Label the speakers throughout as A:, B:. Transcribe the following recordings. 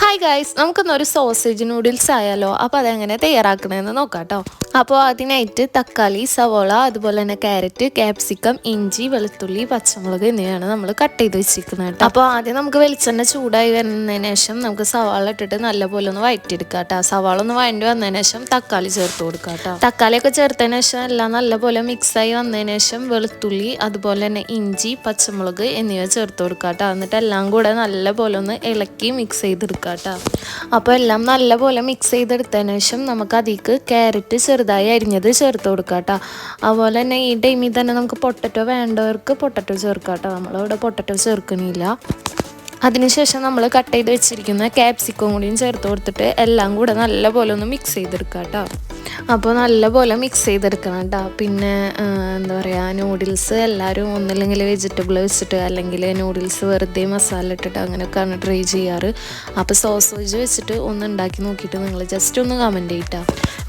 A: Hi guys നമുക്കൊന്നൊരു sausage noodles ആയാലോ? അപ്പോൾ അതെങ്ങനെ തയ്യാറാക്കണമെന്ന് നോക്കാം കേട്ടോ അപ്പോൾ അതിനായിട്ട് തക്കാളി സവോള അതുപോലെ തന്നെ ക്യാരറ്റ് ക്യാപ്സിക്കം ഇഞ്ചി വെളുത്തുള്ളി പച്ചമുളക് എന്നിവയാണ് നമ്മൾ കട്ട് ചെയ്ത് വെച്ചിരിക്കുന്നത് കേട്ടോ. അപ്പോൾ ആദ്യം നമുക്ക് വെളിച്ചെണ്ണ ചൂടായി വരുന്നതിന് ശേഷം നമുക്ക് സവാള ഇട്ടിട്ട് നല്ലപോലെ ഒന്ന് വഴറ്റിയെടുക്കുക കേട്ടോ. സവാള ഒന്ന് വഴണ്ടി വന്നതിന് ശേഷം തക്കാളി ചേർത്ത് കൊടുക്കാം കേട്ടോ. തക്കാളിയൊക്കെ ചേർത്തതിന് ശേഷം എല്ലാം നല്ലപോലെ മിക്സായി വന്നതിന് ശേഷം വെളുത്തുള്ളി അതുപോലെ തന്നെ ഇഞ്ചി പച്ചമുളക് എന്നിവ ചേർത്ത് കൊടുക്കാം കേട്ടോ. എന്നിട്ട് എല്ലാം കൂടെ നല്ലപോലെ ഒന്ന് ഇളക്കി മിക്സ് ചെയ്തെടുക്കാം കേട്ടോ അപ്പോൾ എല്ലാം നല്ലപോലെ മിക്സ് ചെയ്തെടുത്തതിന് ശേഷം നമുക്ക് അതിലേക്ക് ക്യാരറ്റ് ചെറുതായി അരിഞ്ഞത് ചേർത്ത് കൊടുക്കാം കേട്ടോ അതുപോലെ തന്നെ ഈ ടൈമിൽ തന്നെ നമുക്ക് പൊട്ടറ്റോ വേണ്ടവർക്ക് പൊട്ടറ്റോ ചേർക്കാം കേട്ടോ നമ്മളിവിടെ പൊട്ടറ്റോ ചേർക്കണില്ല. അതിനുശേഷം നമ്മൾ കട്ട് ചെയ്ത് വെച്ചിരിക്കുന്ന ക്യാപ്സിക്കോ കൂടിയും ചേർത്ത് കൊടുത്തിട്ട് എല്ലാം കൂടെ നല്ലപോലെ ഒന്ന് മിക്സ് ചെയ്തെടുക്കുക കേട്ടോ അപ്പോൾ നല്ലപോലെ മിക്സ് ചെയ്തെടുക്കണം കേട്ടോ പിന്നെ എന്താ പറയുക നൂഡിൽസ് എല്ലാവരും ഒന്നില്ലെങ്കിൽ വെജിറ്റബിൾ വെച്ചിട്ട് അല്ലെങ്കിൽ നൂഡിൽസ് വെറുതെ മസാല ഇട്ടിട്ട് അങ്ങനെയൊക്കെയാണ് ട്രൈ ചെയ്യാറ്. അപ്പോൾ സോസേജ് വെച്ചിട്ട് ഒന്ന് ഉണ്ടാക്കി നോക്കിയിട്ട് നിങ്ങൾ ജസ്റ്റ് ഒന്ന് കമന്റ് ചെയ്യിട്ടാ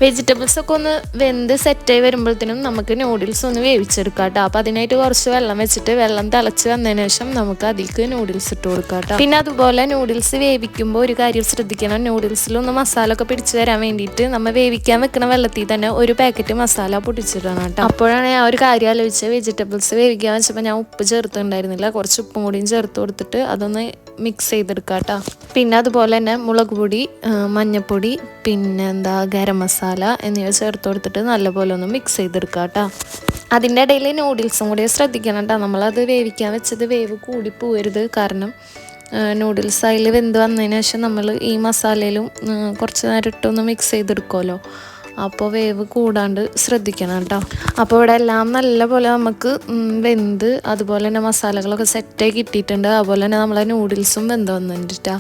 A: വെജിറ്റബിൾസ് ഒക്കെ ഒന്ന് വെന്ത് സെറ്റായി വരുമ്പോഴത്തേനും നമുക്ക് നൂഡിൽസ് ഒന്ന് വേവിച്ചെടുക്കാം കേട്ടോ. അപ്പോൾ അതിനായിട്ട് കുറച്ച് വെള്ളം വെച്ചിട്ട് വെള്ളം തിളച്ച് വന്നതിന് ശേഷം നമുക്ക് അതിലേക്ക് നൂഡിൽസ് ഇട്ട് കൊടുക്കാം കേട്ടോ. പിന്നെ അതുപോലെ നൂഡിൽസ് വേവിക്കുമ്പോൾ ഒരു കാര്യം ശ്രദ്ധിക്കണം. നൂഡിൽസിലൊന്ന് മസാല ഒക്കെ പിടിച്ച് വരാൻ വേണ്ടിയിട്ട് നമ്മൾ വേവിക്കാൻ വെക്കുന്ന വെള്ളത്തിൽ തന്നെ ഒരു പാക്കറ്റ് മസാല പൊട്ടിച്ചിടണം കേട്ടോ. അപ്പോഴാണ് ഞാൻ ഒരു കാര്യം ആലോചിച്ചത് വെജിറ്റബിൾസ് വേവിക്കാൻ വെച്ചപ്പോൾ ഞാൻ ഉപ്പ് ചേർത്തിട്ടുണ്ടായിരുന്നില്ല. കുറച്ച് ഉപ്പും കൂടിയും ചേർത്ത് കൊടുത്തിട്ട് അതൊന്ന് മിക്സ് ചെയ്തെടുക്കാം കേട്ടോ. പിന്നെ അതുപോലെ തന്നെ മുളക് പൊടി മഞ്ഞൾപ്പൊടി പിന്നെന്താ ഗരം മസാല എന്നിവ ചേർത്ത് കൊടുത്തിട്ട് നല്ലപോലെ ഒന്ന് മിക്സ് ചെയ്തെടുക്കാം കേട്ടോ. അതിന്റെ ഇടയിൽ നൂഡിൽസും കൂടി ശ്രദ്ധിക്കണം കേട്ടോ. നമ്മളത് വേവിക്കാൻ വെച്ചത് വേവ് കൂടി പോകരുത് കാരണം നൂഡിൽസ് അതിൽ വെന്ത് വന്നതിന് ശേഷം നമ്മൾ ഈ മസാലയിലും കുറച്ച് നേരം ഇട്ടൊന്ന് മിക്സ് ചെയ്തെടുക്കുമല്ലോ. അപ്പോൾ വേവ് കൂടാണ്ട് ശ്രദ്ധിക്കണം കേട്ടോ. അപ്പോൾ ഇവിടെ എല്ലാം നല്ലപോലെ നമുക്ക് വെന്ത് അതുപോലെ തന്നെ മസാലകളൊക്കെ സെറ്റായി കിട്ടിയിട്ടുണ്ട്. അതുപോലെ തന്നെ നമ്മളെ നൂഡിൽസും വെന്ത് വന്നിട്ടുണ്ട്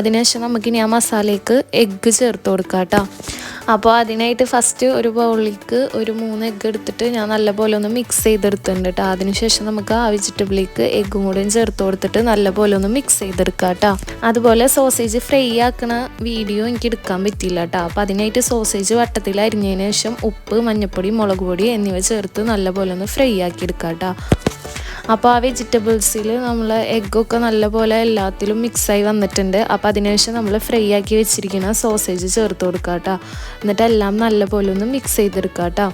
A: അതിനുശേഷം നമുക്കിനി ആ മസാലയ്ക്ക് എഗ്ഗ് ചേർത്ത് കൊടുക്കാം കേട്ടോ. അപ്പോൾ അതിനായിട്ട് ഫസ്റ്റ് ഒരു ബൗളിലേക്ക് ഒരു മൂന്ന് എഗ്ഗ് എടുത്തിട്ട് ഞാൻ നല്ലപോലെ ഒന്ന് മിക്സ് ചെയ്തെടുത്തിട്ടുണ്ട് കേട്ടോ അതിനുശേഷം നമുക്ക് ആ വെജിറ്റബിളിലേക്ക് എഗ്ഗും കൂടെയും ചേർത്ത് കൊടുത്തിട്ട് നല്ലപോലെ ഒന്ന് മിക്സ് ചെയ്തെടുക്കാം കേട്ടോ അതുപോലെ സോസേജ് ഫ്രൈ ആക്കണ വീഡിയോ എനിക്ക് എടുക്കാൻ പറ്റിയില്ല കേട്ടോ അപ്പോൾ അതിനായിട്ട് സോസേജ് വട്ടത്തിൽ അരിഞ്ഞതിന് ശേഷം ഉപ്പ് മഞ്ഞൾപ്പൊടി മുളക് പൊടി എന്നിവ ചേർത്ത് നല്ലപോലെ ഒന്ന് ഫ്രൈ ആക്കി എടുക്കാം കേട്ടോ അപ്പോൾ ആ വെജിറ്റബിൾസിൽ നമ്മൾ എഗ്ഗൊക്കെ നല്ലപോലെ എല്ലാത്തിലും മിക്സായി വന്നിട്ടുണ്ട്. അപ്പോൾ അതിനുശേഷം നമ്മൾ ഫ്രൈ ആക്കി വെച്ചിരിക്കുന്ന സോസേജ് ചേർത്ത് കൊടുക്കുക കേട്ടോ എന്നിട്ട് എല്ലാം നല്ലപോലെ ഒന്ന് മിക്സ് ചെയ്തെടുക്കുക കേട്ടോ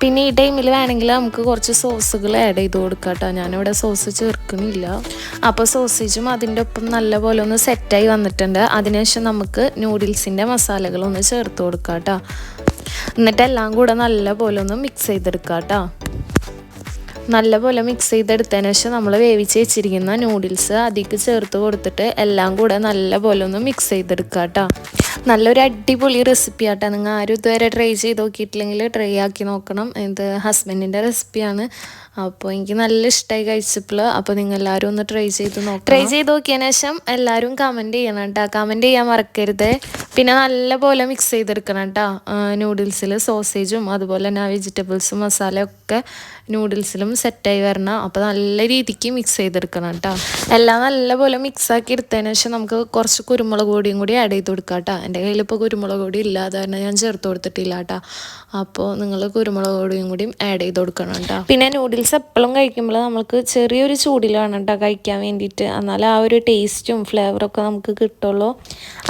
A: പിന്നെ ഈ ടൈമിൽ വേണമെങ്കിൽ നമുക്ക് കുറച്ച് സോസുകൾ ആഡ് ചെയ്ത് കൊടുക്കാം കേട്ടോ ഞാനിവിടെ സോസ് ചേർക്കുന്നില്ല. അപ്പോൾ സോസേജും അതിന്റെ ഒപ്പം നല്ലപോലെ ഒന്ന് സെറ്റായി വന്നിട്ടുണ്ട്. അതിനുശേഷം നമുക്ക് നൂഡിൽസിന്റെ മസാലകളൊന്ന് ചേർത്ത് കൊടുക്കാം കേട്ടോ എന്നിട്ട് എല്ലാം കൂടെ നല്ലപോലെ ഒന്ന് മിക്സ് ചെയ്തെടുക്കാം കേട്ടോ നല്ലപോലെ മിക്സ് ചെയ്തെടുത്തതിന് ശേഷം നമ്മൾ വേവിച്ച് വെച്ചിരിക്കുന്ന നൂഡിൽസ് അതിക്ക് ചേർത്ത് കൊടുത്തിട്ട് എല്ലാം കൂടെ നല്ലപോലെ ഒന്ന് മിക്സ് ചെയ്തെടുക്കുക കേട്ടോ നല്ലൊരു അടിപൊളി റെസിപ്പി ആട്ടോ നിങ്ങൾ ആരും ഇതുവരെ ട്രൈ ചെയ്ത് നോക്കിയിട്ടില്ലെങ്കിൽ ട്രൈ ആക്കി നോക്കണം. ഇത് ഹസ്ബൻഡിന്റെ റെസിപ്പിയാണ് അപ്പോൾ എനിക്ക് നല്ല ഇഷ്ടമായി കഴിച്ചപ്പോൾ അപ്പോൾ നിങ്ങൾ എല്ലാവരും ഒന്ന് ട്രൈ ചെയ്ത് നോക്കാം ട്രൈ ചെയ്ത് നോക്കിയതിന് ശേഷം എല്ലാവരും കമന്റ് ചെയ്യണം കേട്ടോ കമന്റ് ചെയ്യാൻ മറക്കരുത്. പിന്നെ നല്ലപോലെ മിക്സ് ചെയ്തെടുക്കണം കേട്ടോ. നൂഡിൽസിൽ സോസേജും അതുപോലെ തന്നെ വെജിറ്റബിൾസും മസാലയൊക്കെ നൂഡിൽസിലും സെറ്റായി വരണം. അപ്പോൾ നല്ല രീതിക്ക് മിക്സ് ചെയ്തെടുക്കണം കേട്ടോ. എല്ലാം നല്ലപോലെ മിക്സ് ആക്കി എടുത്തതിന് ശേഷം നമുക്ക് കുറച്ച് കുരുമുളക് പൊടിയും കൂടി ആഡ് ചെയ്ത് കൊടുക്കാം കേട്ടോ. എന്റെ കയ്യിൽ ഇപ്പോൾ കുരുമുളക് പൊടി ഇല്ല കാരണം ഞാൻ ചേർത്ത് കൊടുത്തിട്ടില്ല കേട്ടോ. അപ്പോൾ നിങ്ങൾ കുരുമുളക് പൊടിയും കൂടിയും ആഡ് ചെയ്ത് കൊടുക്കണം കേട്ടോ. പിന്നെ നൂഡിൽസ് എപ്പോഴും കഴിക്കുമ്പോൾ നമുക്ക് ചെറിയൊരു ചൂടിൽ വേണം കേട്ടോ കഴിക്കാൻ വേണ്ടിയിട്ട്. എന്നാലും ആ ഒരു ടേസ്റ്റും ഫ്ലേവറൊക്കെ നമുക്ക് കിട്ടുള്ളൂ.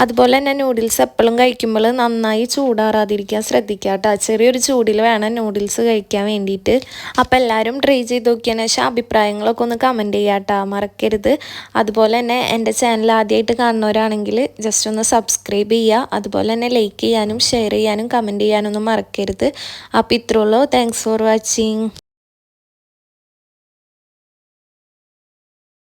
A: അതുപോലെ തന്നെ നൂഡിൽസ് എപ്പോഴും കഴിക്കുമ്പോൾ നന്നായി ചൂടാറാതിരിക്കാൻ ശ്രദ്ധിക്കുക കേട്ടോ ചെറിയൊരു ചൂടിൽ വേണം നൂഡിൽസ് കഴിക്കാൻ വേണ്ടിയിട്ട് അപ്പോൾ എല്ലാവരും ട്രൈ ചെയ്ത് നോക്കിയതിന് ശേഷം അഭിപ്രായങ്ങളൊക്കെ ഒന്ന് കമന്റ് ചെയ്യുക കേട്ടോ മറക്കരുത്. അതുപോലെ തന്നെ എന്റെ ചാനൽ ആദ്യമായിട്ട് കാണുന്നവരാണെങ്കിൽ ജസ്റ്റ് ഒന്ന് സബ്സ്ക്രൈബ് ചെയ്യുക അതുപോലെ തന്നെ ലൈക്ക് ചെയ്യാനും ഷെയർ ചെയ്യാനും കമന്റ് ചെയ്യാനൊന്നും മറക്കരുത്. അപ്പോൾ ഇത്രയുള്ളൂ താങ്ക്സ് ഫോർ വാച്ചിങ്